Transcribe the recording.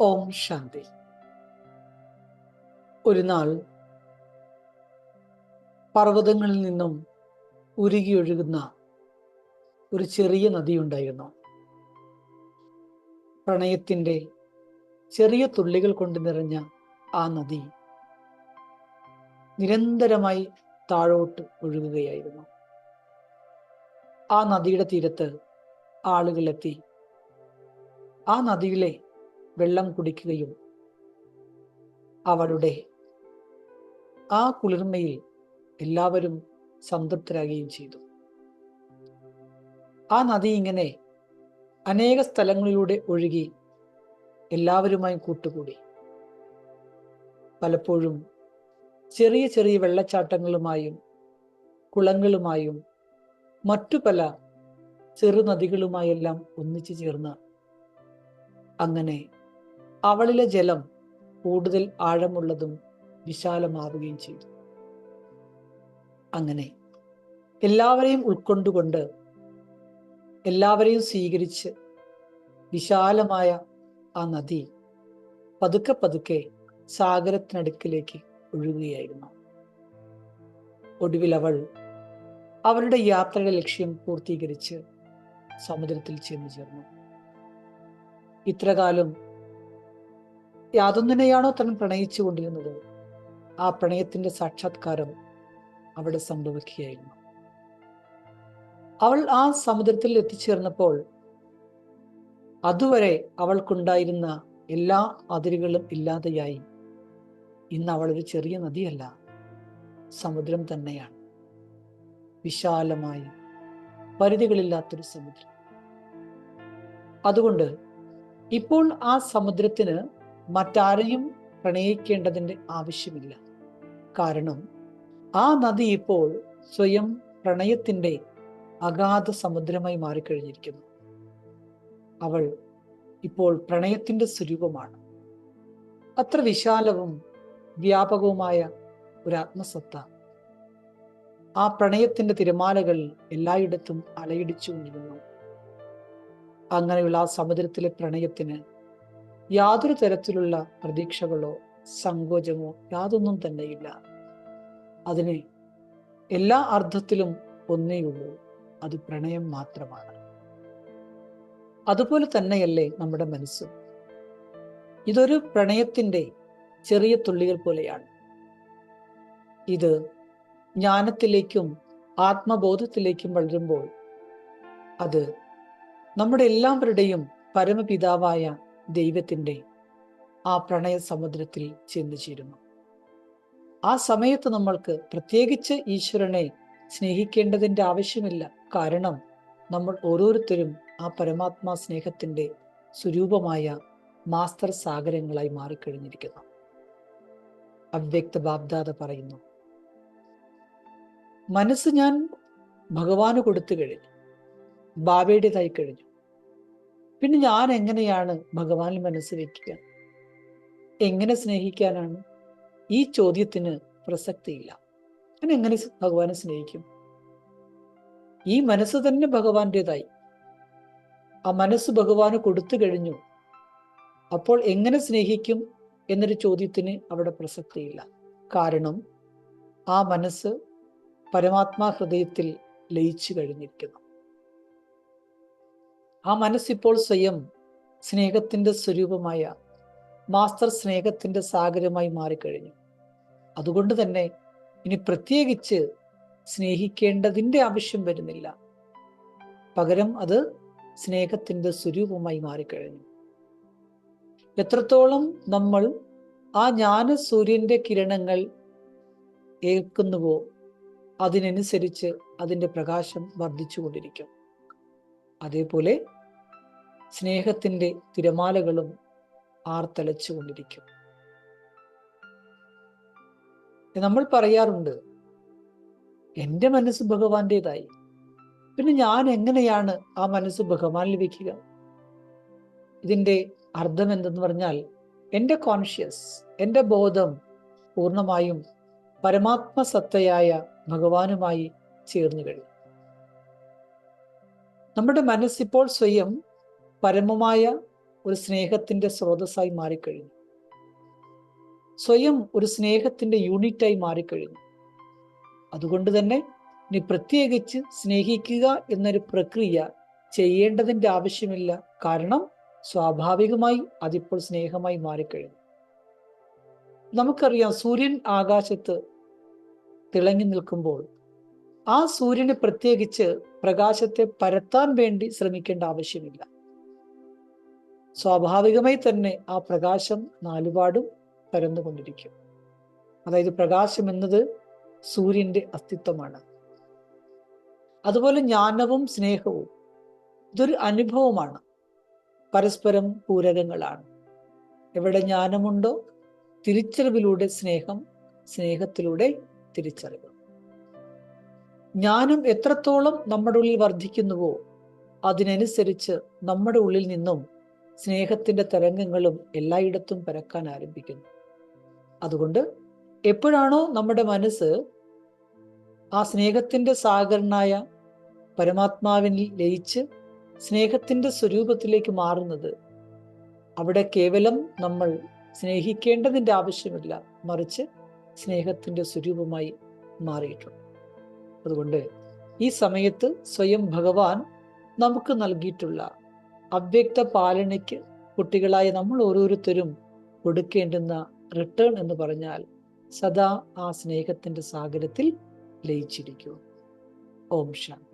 ഓം ശാന്തി. ഒരു നാൾ പർവതങ്ങളിൽ നിന്നും ഉരുകിയൊഴുകുന്ന ഒരു ചെറിയ നദിയുണ്ടായിരുന്നു. പ്രണയത്തിന്റെ ചെറിയ തുള്ളികൾ കൊണ്ട് നിറഞ്ഞ ആ നദി നിരന്തരമായി താഴോട്ട് ഒഴുകുകയായിരുന്നു. ആ നദിയുടെ തീരത്ത് ആളുകളെത്തി. ആ നദിയിലെ വെള്ളം കുടിക്കുകയും അവളുടെ ആ കുളിർമയിൽ എല്ലാവരും സംതൃപ്തരാകുകയും ചെയ്തു. ആ നദി ഇങ്ങനെ അനേക സ്ഥലങ്ങളിലൂടെ ഒഴുകി എല്ലാവരുമായും കൂട്ടുകൂടി. പലപ്പോഴും ചെറിയ ചെറിയ വെള്ളച്ചാട്ടങ്ങളുമായും കുളങ്ങളുമായും മറ്റു പല ചെറുനദികളുമായെല്ലാം ഒന്നിച്ചു ചേർന്ന് അങ്ങനെ അവളിലെ ജലം കൂടുതൽ ആഴമുള്ളതും വിശാലമാവുകയും ചെയ്തു. അങ്ങനെ എല്ലാവരെയും ഉൾക്കൊണ്ടുകൊണ്ട് എല്ലാവരെയും സ്വീകരിച്ച് വിശാലമായ ആ നദി പതുക്കെ പതുക്കെ സാഗരത്തിനടുക്കിലേക്ക് ഒഴുകുകയായിരുന്നു. ഒടുവിൽ അവൾ അവരുടെ യാത്രയുടെ ലക്ഷ്യം പൂർത്തീകരിച്ച് സമുദ്രത്തിൽ ചെന്നു ചേർന്നു. ഇത്രകാലം യാതൊന്നിനെയാണോ താൻ പ്രണയിച്ചു കൊണ്ടിരുന്നത് ആ പ്രണയത്തിന്റെ സാക്ഷാത്കാരം അവിടെ സംഭവിക്കുകയായിരുന്നു. അവൾ ആ സമുദ്രത്തിൽ എത്തിച്ചേർന്നപ്പോൾ അതുവരെ അവൾക്കുണ്ടായിരുന്ന എല്ലാ അതിരുകളും ഇല്ലാതെയായി. ഇന്ന് അവൾ ഒരു ചെറിയ നദിയല്ല സമുദ്രം തന്നെയാണ്. വിശാലമായ പരിധികളില്ലാത്തൊരു സമുദ്രം. അതുകൊണ്ട് ഇപ്പോൾ ആ സമുദ്രത്തിന് മറ്റാരെയും പ്രണയിക്കേണ്ടതിന്റെ ആവശ്യമില്ല. കാരണം ആ നദി ഇപ്പോൾ സ്വയം പ്രണയത്തിന്റെ അഗാധ സമുദ്രമായി മാറിക്കഴിഞ്ഞിരിക്കുന്നു. അവൾ ഇപ്പോൾ പ്രണയത്തിന്റെ സ്വരൂപമാണ്. അത്ര വിശാലവും വ്യാപകവുമായ ഒരു ആത്മസത്ത. ആ പ്രണയത്തിന്റെ തിരമാലകൾ എല്ലായിടത്തും അലയിടിച്ചുകൊണ്ടിരുന്നു. അങ്ങനെയുള്ള ആ സമുദ്രത്തിലെ പ്രണയത്തിന് യാതൊരു തരത്തിലുള്ള പ്രതീക്ഷകളോ സങ്കോചമോ യാതൊന്നും തന്നെയില്ല. അതിന് എല്ലാ അർത്ഥത്തിലും ഒന്നേയുള്ളൂ അത് പ്രണയം മാത്രമാണ്. അതുപോലെ തന്നെയല്ലേ നമ്മുടെ മനസ്സ്. ഇതൊരു പ്രണയത്തിന്റെ ചെറിയ തുള്ളികൾ പോലെയാണ്. ഇത് ജ്ഞാനത്തിലേക്കും ആത്മബോധത്തിലേക്കും വളരുമ്പോൾ അത് നമ്മുടെ എല്ലാവരുടെയും പരമപിതാവായ ദൈവത്തിന്റെ ആ പ്രണയ സമുദ്രത്തിൽ ചെന്നു ചേരുന്നു ആ സമയത്ത് നമ്മൾക്ക് പ്രത്യേകിച്ച് ഈശ്വരനെ സ്നേഹിക്കേണ്ടതിന്റെ ആവശ്യമില്ല. കാരണം നമ്മൾ ഓരോരുത്തരും ആ പരമാത്മാ സ്നേഹത്തിന്റെ സ്വരൂപമായ മാസ്റ്റർ സാഗരങ്ങളായി മാറിക്കഴിഞ്ഞിരിക്കുന്നു. അവ്യക്ത ബാബ്ദാദ പറയുന്നു മനസ്സ് ഞാൻ ഭഗവാന് കൊടുത്തു കഴിഞ്ഞു. ബാബയുടേതായി കഴിഞ്ഞു. പിന്നെ ഞാൻ എങ്ങനെയാണ് ഭഗവാനിൽ മനസ്സ് വെക്കുക? എങ്ങനെ സ്നേഹിക്കാനാണ്? ഈ ചോദ്യത്തിന് പ്രസക്തിയില്ല. ഞാൻ എങ്ങനെ ഭഗവാനെ സ്നേഹിക്കും? ഈ മനസ്സ് തന്നെ ഭഗവാന്റേതായി. ആ മനസ്സ് ഭഗവാന് കൊടുത്തു കഴിഞ്ഞു. അപ്പോൾ എങ്ങനെ സ്നേഹിക്കും എന്നൊരു ചോദ്യത്തിന് അവിടെ പ്രസക്തിയില്ല. കാരണം ആ മനസ്സ് പരമാത്മാ ഹൃദയത്തിൽ ലയിച്ചു കഴിഞ്ഞിരിക്കുന്നു. ആ മനസ്സിപ്പോൾ സ്വയം സ്നേഹത്തിന്റെ സ്വരൂപമായ മാസ്റ്റർ സ്നേഹത്തിന്റെ സാഗരമായി മാറിക്കഴിഞ്ഞു. അതുകൊണ്ട് തന്നെ ഇനി പ്രത്യേകിച്ച് സ്നേഹിക്കേണ്ടതിന്റെ ആവശ്യം വരുന്നില്ല. പകരം അത് സ്നേഹത്തിന്റെ സ്വരൂപമായി മാറിക്കഴിഞ്ഞു. എത്രത്തോളം നമ്മൾ ആ ജ്ഞാന സൂര്യന്റെ കിരണങ്ങൾ ഏൽക്കുന്നുവോ അതിനനുസരിച്ച് അതിന്റെ പ്രകാശം വർദ്ധിച്ചുകൊണ്ടിരിക്കും. അതേപോലെ സ്നേഹത്തിന്റെ തിരമാലകളും ആർത്തലച്ചുകൊണ്ടിരിക്കും. നമ്മൾ പറയാറുണ്ട് എന്റെ മനസ്സ് ഭഗവാന്റേതായി. പിന്നെ ഞാൻ എങ്ങനെയാണ് ആ മനസ്സ് ഭഗവാനിൽ വയ്ക്കുക? ഇതിന്റെ അർത്ഥം എന്തെന്ന് പറഞ്ഞാൽ എന്റെ കോൺഷ്യസ് എന്റെ ബോധം പൂർണമായും പരമാത്മസത്തയായ ഭഗവാനുമായി ചേർന്നു കഴിഞ്ഞു നമ്മുടെ മനസ്സിപ്പോൾ സ്വയം പരമമായ ഒരു സ്നേഹത്തിന്റെ സ്രോതസ്സായി മാറിക്കഴിഞ്ഞു. സ്വയം ഒരു സ്നേഹത്തിന്റെ യൂണിറ്റായി മാറിക്കഴിഞ്ഞു. അതുകൊണ്ട് തന്നെ നീ പ്രത്യേകിച്ച് സ്നേഹിക്കുക എന്നൊരു പ്രക്രിയ ചെയ്യേണ്ടതിന്റെ ആവശ്യമില്ല. കാരണം സ്വാഭാവികമായി അതിപ്പോൾ സ്നേഹമായി മാറിക്കഴിഞ്ഞു. നമുക്കറിയാം സൂര്യൻ ആകാശത്ത് തിളങ്ങി നിൽക്കുമ്പോൾ ആ സൂര്യന് പ്രത്യേകിച്ച് പ്രകാശത്തെ പരത്താൻ വേണ്ടി ശ്രമിക്കേണ്ട ആവശ്യമില്ല. സ്വാഭാവികമായി തന്നെ ആ പ്രകാശം നാലുപാടും പരന്നുകൊണ്ടിരിക്കും. അതായത് പ്രകാശം എന്നത് സൂര്യന്റെ അസ്തിത്വമാണ്. അതുപോലെ ജ്ഞാനവും സ്നേഹവും ഇതൊരു അനുഭവമാണ്. പരസ്പരം പൂരകങ്ങളാണ്. എവിടെ ജ്ഞാനമുണ്ടോ തിരിച്ചറിവിലൂടെ സ്നേഹം സ്നേഹത്തിലൂടെ തിരിച്ചറിവ്. ജ്ഞാനം എത്രത്തോളം നമ്മുടെ ഉള്ളിൽ വർദ്ധിക്കുന്നുവോ അതിനനുസരിച്ച് നമ്മുടെ ഉള്ളിൽ നിന്നും സ്നേഹത്തിന്റെ തരംഗങ്ങളും എല്ലായിടത്തും പരക്കാൻ ആരംഭിക്കുന്നു. അതുകൊണ്ട് എപ്പോഴാണോ നമ്മുടെ മനസ്സ് ആ സ്നേഹത്തിന്റെ സാഗരനായ പരമാത്മാവിൽ ലയിച്ച് സ്നേഹത്തിന്റെ സ്വരൂപത്തിലേക്ക് മാറുന്നത് അവിടെ കേവലം നമ്മൾ സ്നേഹിക്കേണ്ടതിന്റെ ആവശ്യമില്ല മറിച്ച് സ്നേഹത്തിന്റെ സ്വരൂപമായി മാറിയിട്ടുണ്ട്. അതുകൊണ്ട് ഈ സമയത്ത് സ്വയം ഭഗവാൻ നമുക്ക് നൽകിയിട്ടുള്ള അവ്യക്ത പാലനയ്ക്ക് കുട്ടികളായ നമ്മൾ ഓരോരുത്തരും കൊടുക്കേണ്ടുന്ന റിട്ടേൺ എന്ന് പറഞ്ഞാൽ സദാ ആ സ്നേഹത്തിന്റെ സാഗരത്തിൽ ലയിച്ചിരിക്കൂ ഓം ശാന്തി.